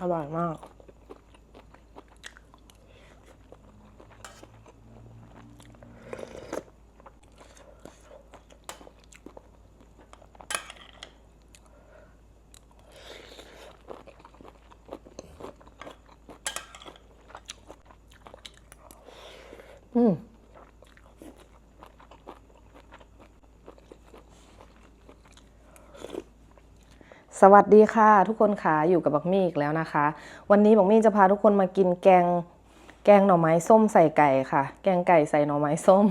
อร่อยมาก อืม สวัสดีค่ะ ทุกคนค่ะอยู่กับบักมี่อีกแล้วนะคะ วันนี้บักมี่จะพาทุกคนมากินแกงแกงหน่อไม้ส้มใส่ไก่ค่ะ แกงไก่ใส่หน่อไม้ส้ม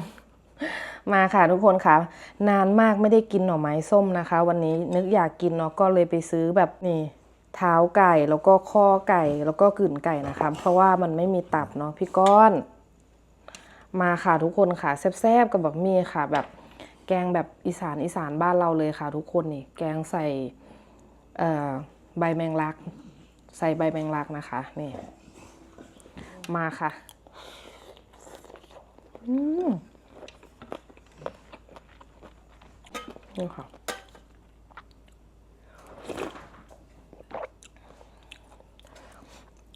มาค่ะทุกคนค่ะ นานมากไม่ได้กินหน่อไม้ส้มนะคะ วันนี้นึกอยากกินเนาะก็เลยไปซื้อแบบนี่เท้าไก่แล้วก็ข้อไก่แล้วก็กลืนไก่นะคะ เพราะว่ามันไม่มีตับเนาะพี่ก้อน มาค่ะทุกคนค่ะแซ่บๆกับบักมี่ค่ะ แบบแกงแบบอีสานอีสานบ้านเราเลยค่ะ ทุกคนนี่แกงใส่ ใบแมงลัก ใส่ใบแมงลักนะคะ นี่ มาค่ะ อืมนี่ค่ะ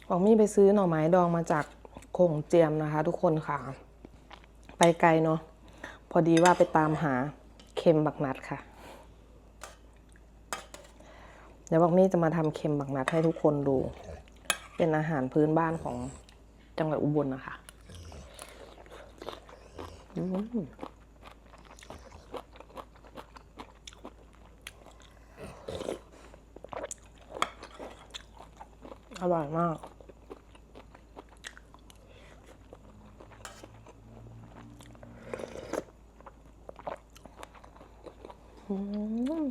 บอกมี่ไปซื้อหน่อไม้ดองมาจากโขงเจียมนะคะ ทุกคนค่ะ ไปไกลเนาะพอดีว่าไปตามหาเค็มบักนัดค่ะ เดี๋ยวบอกมี่จะมาทำเค็มบักนัดให้ทุกคนดู เป็นอาหารพื้นบ้านของจังหวัดอุบลนะคะอืมอร่อยมากอืม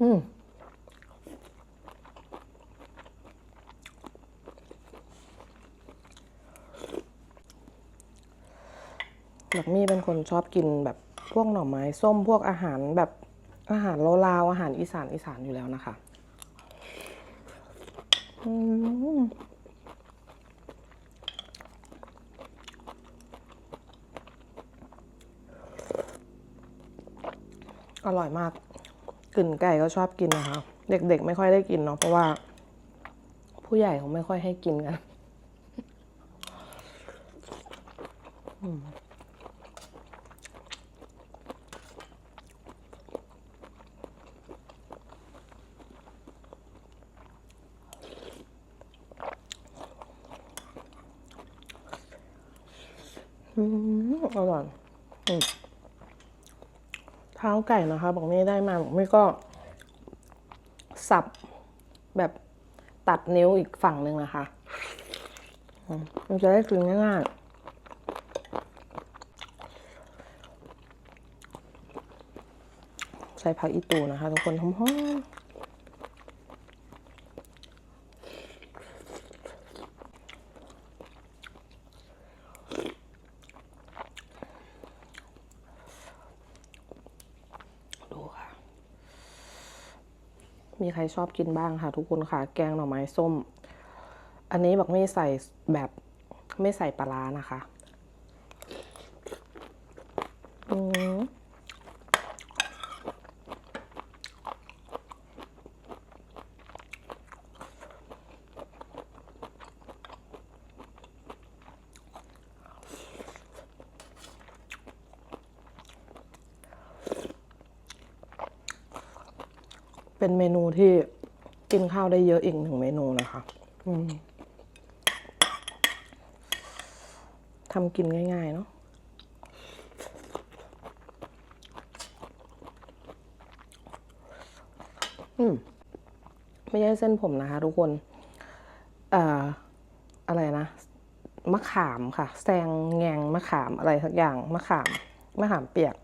อืม แบบมี่เป็นคนชอบกินแบบพวกหน่อไม้ส้มพวกอาหารแบบอาหารลาวอาหารอีสานอีสานอยู่แล้วนะคะอืมอร่อยมากกลิ่นไก่ก็ชอบกินนะคะ เด็กๆ ไม่ค่อยได้กินเนาะเพราะว่า ผู้ใหญ่เขาไม่ค่อยให้กินกัน อืม อืมอร่อยเท้าไก่นะคะ บอกไม่ได้มาบอกไม่ก็ สับแบบตัดนิ้วอีกฝั่งหนึ่งนะคะมมันจะได้กินง่ายๆใส่ผักอีตูนะคะ ทุกคนหอมๆ มีใครชอบกินบ้างค่ะ ทุกคนค่ะ แกงหน่อไม้ส้ม อันนี้บอกไม่ใส่แบบไม่ใส่ปลาร้านะคะ อืม เป็นเมนูที่กินข้าวได้เยอะอีกหนึ่งเมนูนะคะทำกินง่าย ๆ เนาะอืมไม่ใช่เส้นผมนะคะ ทุกคนเอ่ออะไรนะ มะขามค่ะ แซงแงงมะขามอะไรสักอย่าง มะขาม มะขามเปียก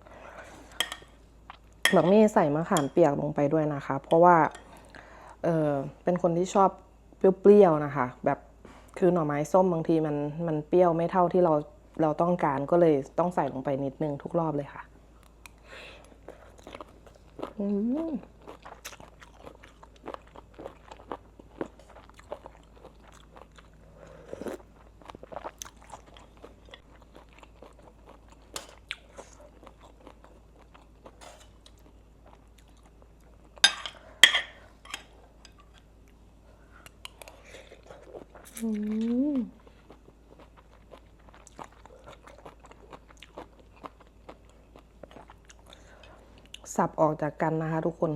แบบนี้ใส่มะขามเปียกลงไปด้วยนะคะ เพราะว่าเออเป็นคนที่ชอบเปรี้ยวๆนะคะ แบบคือหน่อไม้ส้มบางทีมันมันเปรี้ยวไม่เท่าที่เราเราต้องการก็เลยต้องใส่ลงไปนิดนึงทุกรอบเลยค่ะ อืม สับออกจากกันนะคะทุกคน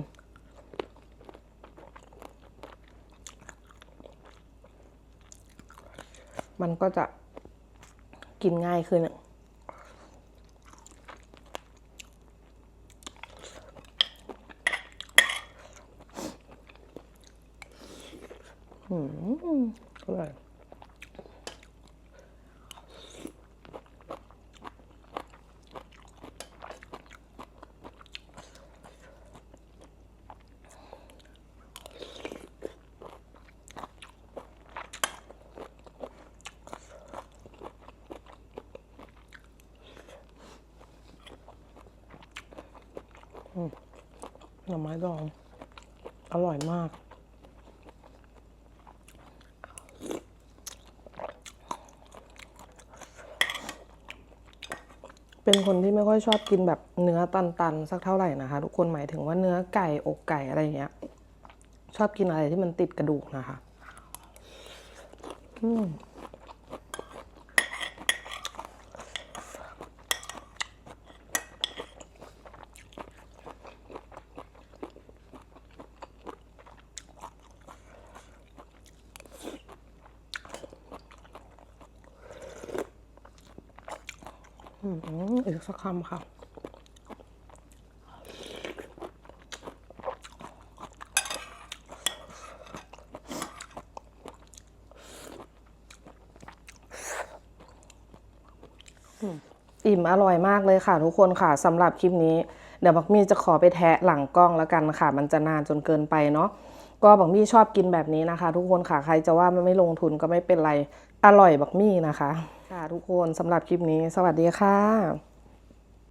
มันก็จะกินง่ายขึ้น อะอืมอร่หน่อไม้ดอง อร่อยมาก เป็นคนที่ไม่ค่อยชอบกินแบบเนื้อตันๆสักเท่าไหร่นะคะ ทุกคนหมายถึงว่าเนื้อไก่อกไก่อะไรเงี้ย ชอบกินอะไรที่มันติดกระดูกนะคะ อืม อีกสักคำค่ะอิ่มอร่อยมากเลยค่ะทุกคนค่ะสำหรับคลิปนี้ เดี๋ยวบักมี่จะขอไปแทะหลังกล้องแล้วกันค่ะ มันจะนานจนเกินไปเนาะก็บักมี่ชอบกินแบบนี้นะคะ ทุกคนค่ะใครจะว่ามันไม่ลงทุนก็ไม่เป็นไรอร่อยบักมี่นะคะ ค่ะทุกคนสำหรับคลิปนี้ สวัสดีค่ะ